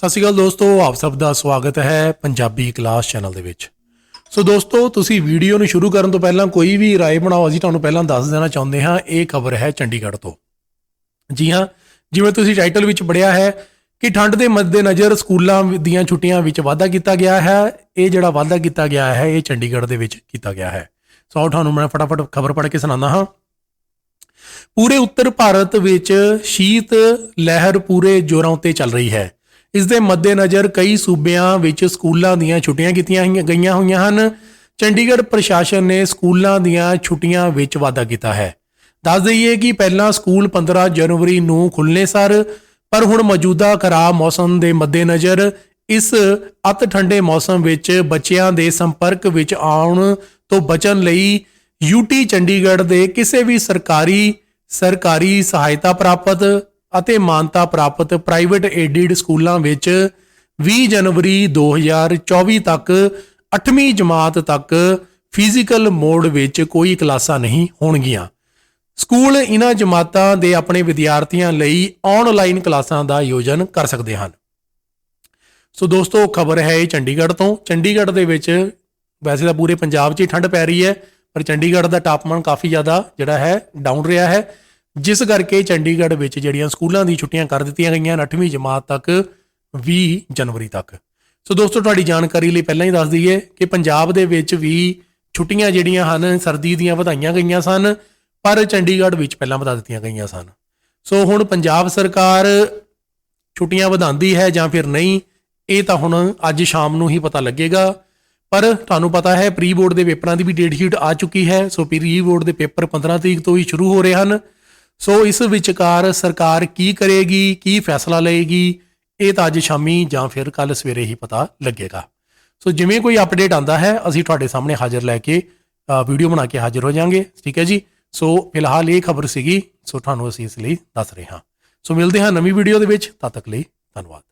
ਸਤਿ ਸ਼੍ਰੀ ਅਕਾਲ ਦੋਸਤੋ, ਆਪ ਸਭ ਦਾ ਸਵਾਗਤ ਹੈ ਪੰਜਾਬੀ ਕਲਾਸ ਚੈਨਲ ਦੇ ਵਿੱਚ। ਸੋ ਦੋਸਤੋ, ਤੁਸੀਂ ਵੀਡੀਓ ਨੂੰ ਸ਼ੁਰੂ ਕਰਨ ਤੋਂ ਪਹਿਲਾਂ ਕੋਈ ਵੀ ਰਾਏ ਬਣਾਓ, ਅਸੀਂ ਤੁਹਾਨੂੰ ਪਹਿਲਾਂ ਦੱਸ ਦੇਣਾ ਚਾਹੁੰਦੇ ਹਾਂ, ਇਹ ਖਬਰ ਹੈ ਚੰਡੀਗੜ੍ਹ ਤੋਂ। ਜੀ ਹਾਂ, ਜਿਵੇਂ ਤੁਸੀਂ ਟਾਈਟਲ ਵਿੱਚ ਪੜਿਆ ਹੈ ਕਿ ਠੰਡ ਦੇ ਮੱਦੇਨਜ਼ਰ ਸਕੂਲਾਂ ਦੀਆਂ ਛੁੱਟੀਆਂ ਵਿੱਚ ਵਾਧਾ ਕੀਤਾ ਗਿਆ ਹੈ, ਇਹ ਜਿਹੜਾ ਵਾਧਾ ਕੀਤਾ ਗਿਆ ਹੈ, ਇਹ ਚੰਡੀਗੜ੍ਹ ਦੇ ਵਿੱਚ ਕੀਤਾ ਗਿਆ ਹੈ। ਸੋ ਆਓ ਤੁਹਾਨੂੰ ਮੈਂ ਫਟਾਫਟ ਖਬਰ ਪੜ੍ਹ ਕੇ ਸੁਣਾਉਂਦਾ ਹਾਂ। ਪੂਰੇ ਉੱਤਰ ਭਾਰਤ ਵਿੱਚ ਸ਼ੀਤ ਲਹਿਰ ਪੂਰੇ ਜ਼ੋਰਾਂ ਉੱਤੇ ਚੱਲ ਰਹੀ ਹੈ। ਇਸ ਦੇ ਮੱਦੇਨਜ਼ਰ ਕਈ ਸੂਬਿਆਂ ਵਿੱਚ ਸਕੂਲਾਂ ਦੀਆਂ ਛੁੱਟੀਆਂ ਕੀਤੀਆਂ ਗਈਆਂ ਹੋਈਆਂ ਹਨ। ਚੰਡੀਗੜ੍ਹ ਪ੍ਰਸ਼ਾਸਨ ਨੇ ਸਕੂਲਾਂ ਦੀਆਂ ਛੁੱਟੀਆਂ ਵਿੱਚ ਵਾਧਾ ਕੀਤਾ ਹੈ। ਦੱਸ ਦਈਏ ਕਿ ਪਹਿਲਾਂ ਸਕੂਲ 15 ਜਨਵਰੀ ਨੂੰ ਖੁੱਲ੍ਹਣੇ ਸਰ ਪਰ ਹੁਣ ਮੌਜੂਦਾ ਖਰਾਬ ਮੌਸਮ ਦੇ ਮੱਦੇਨਜ਼ਰ ਇਸ ਅਤ ਠੰਡੇ ਮੌਸਮ ਵਿੱਚ ਬੱਚਿਆਂ ਦੇ ਸੰਪਰਕ ਵਿੱਚ ਆਉਣ ਤੋਂ ਬਚਣ ਲਈ ਯੂਟੀ ਚੰਡੀਗੜ੍ਹ ਦੇ ਕਿਸੇ ਵੀ ਸਰਕਾਰੀ ਸਰਕਾਰੀ ਸਹਾਇਤਾ ਪ੍ਰਾਪਤ ਅਤੇ ਮਾਨਤਾ ਪ੍ਰਾਪਤ ਪ੍ਰਾਈਵੇਟ ਏਡਿਡ ਸਕੂਲਾਂ ਵਿੱਚ 20 ਜਨਵਰੀ 2024 ਤੱਕ 8ਵੀਂ ਜਮਾਤ ਤੱਕ ਫਿਜ਼ੀਕਲ ਮੋਡ ਵਿੱਚ ਕੋਈ ਕਲਾਸਾਂ ਨਹੀਂ ਹੋਣਗੀਆਂ। ਸਕੂਲ ਇਹਨਾਂ ਜਮਾਤਾਂ ਦੇ ਆਪਣੇ ਵਿਦਿਆਰਥੀਆਂ ਲਈ ਆਨਲਾਈਨ ਕਲਾਸਾਂ ਦਾ ਆਯੋਜਨ ਕਰ ਸਕਦੇ ਹਨ। ਸੋ ਦੋਸਤੋ, ਖਬਰ ਹੈ ਇਹ ਚੰਡੀਗੜ੍ਹ ਤੋਂ। ਚੰਡੀਗੜ੍ਹ ਦੇ ਵਿੱਚ ਵੈਸੇ ਤਾਂ ਪੂਰੇ ਪੰਜਾਬ 'ਚ ਹੀ ਠੰਡ ਪੈ ਰਹੀ ਹੈ, ਪਰ ਚੰਡੀਗੜ੍ਹ ਦਾ ਤਾਪਮਾਨ ਕਾਫੀ ਜ਼ਿਆਦਾ ਜਿਹੜਾ ਹੈ ਡਾਊਨ ਰਿਹਾ ਹੈ। ਜਿਸ ਕਰਕੇ ਚੰਡੀਗੜ੍ਹ ਵਿੱਚ ਜਿਹੜੀਆਂ ਸਕੂਲਾਂ ਦੀ ਛੁੱਟੀਆਂ ਕਰ ਦਿੱਤੀਆਂ ਗਈਆਂ 8ਵੀਂ ਜਮਾਤ ਤੱਕ 20 ਜਨਵਰੀ ਤੱਕ। ਸੋ ਦੋਸਤੋ, ਤੁਹਾਡੀ ਜਾਣਕਾਰੀ ਲਈ ਪਹਿਲਾਂ ਹੀ ਦੱਸ ਦਈਏ ਕਿ ਪੰਜਾਬ ਦੇ ਵਿੱਚ ਵੀ ਛੁੱਟੀਆਂ ਜਿਹੜੀਆਂ ਹਨ, ਸਰਦੀ ਦੀਆਂ ਵਧਾਈਆਂ ਗਈਆਂ ਸਨ, ਪਰ ਚੰਡੀਗੜ੍ਹ ਵਿੱਚ ਪਹਿਲਾਂ ਵਧਾ ਦਿੱਤੀਆਂ ਗਈਆਂ ਸਨ। ਸੋ ਹੁਣ ਪੰਜਾਬ ਸਰਕਾਰ ਛੁੱਟੀਆਂ ਵਧਾਉਂਦੀ ਹੈ ਜਾਂ ਫਿਰ ਨਹੀਂ, ਇਹ ਤਾਂ ਹੁਣ ਅੱਜ ਸ਼ਾਮ ਨੂੰ ਹੀ ਪਤਾ ਲੱਗੇਗਾ। ਪਰ ਤੁਹਾਨੂੰ ਪਤਾ ਹੈ ਪ੍ਰੀ ਬੋਰਡ ਦੇ ਪੇਪਰਾਂ ਦੀ ਵੀ ਡੇਟ ਸ਼ੀਟ ਆ ਚੁੱਕੀ ਹੈ। ਸੋ ਪ੍ਰੀ ਬੋਰਡ ਦੇ ਪੇਪਰ 15 ਤਰੀਕ ਤੋਂ ਹੀ ਸ਼ੁਰੂ ਹੋ ਰਹੇ ਹਨ। ਸੋ ਇਸ ਵਿਚਕਾਰ ਸਰਕਾਰ ਕੀ ਕਰੇਗੀ, ਕੀ ਫੈਸਲਾ ਲਏਗੀ, ਇਹ ਤਾਂ ਅੱਜ ਸ਼ਾਮੀ ਜਾਂ ਫਿਰ ਕੱਲ ਸਵੇਰੇ ਹੀ ਪਤਾ ਲੱਗੇਗਾ। ਸੋ ਜਿਵੇਂ ਕੋਈ ਅਪਡੇਟ ਆਂਦਾ ਹੈ, ਅਸੀਂ ਤੁਹਾਡੇ ਸਾਹਮਣੇ ਹਾਜ਼ਰ ਲੈ ਕੇ ਵੀਡੀਓ ਬਣਾ ਕੇ ਹਾਜ਼ਰ ਹੋ ਜਾਾਂਗੇ, ਠੀਕ ਹੈ ਜੀ? ਸੋ ਫਿਲਹਾਲ ਇਹ ਖਬਰ ਸੀਗੀ, ਸੋ ਤੁਹਾਨੂੰ ਅਸੀਂ ਇਸ ਲਈ ਦੱਸ ਰਹੇ ਹਾਂ। ਸੋ ਮਿਲਦੇ ਹਾਂ ਨਵੀਂ ਵੀਡੀਓ ਦੇ ਵਿੱਚ, ਤਦ ਤੱਕ ਲਈ ਧੰਨਵਾਦ।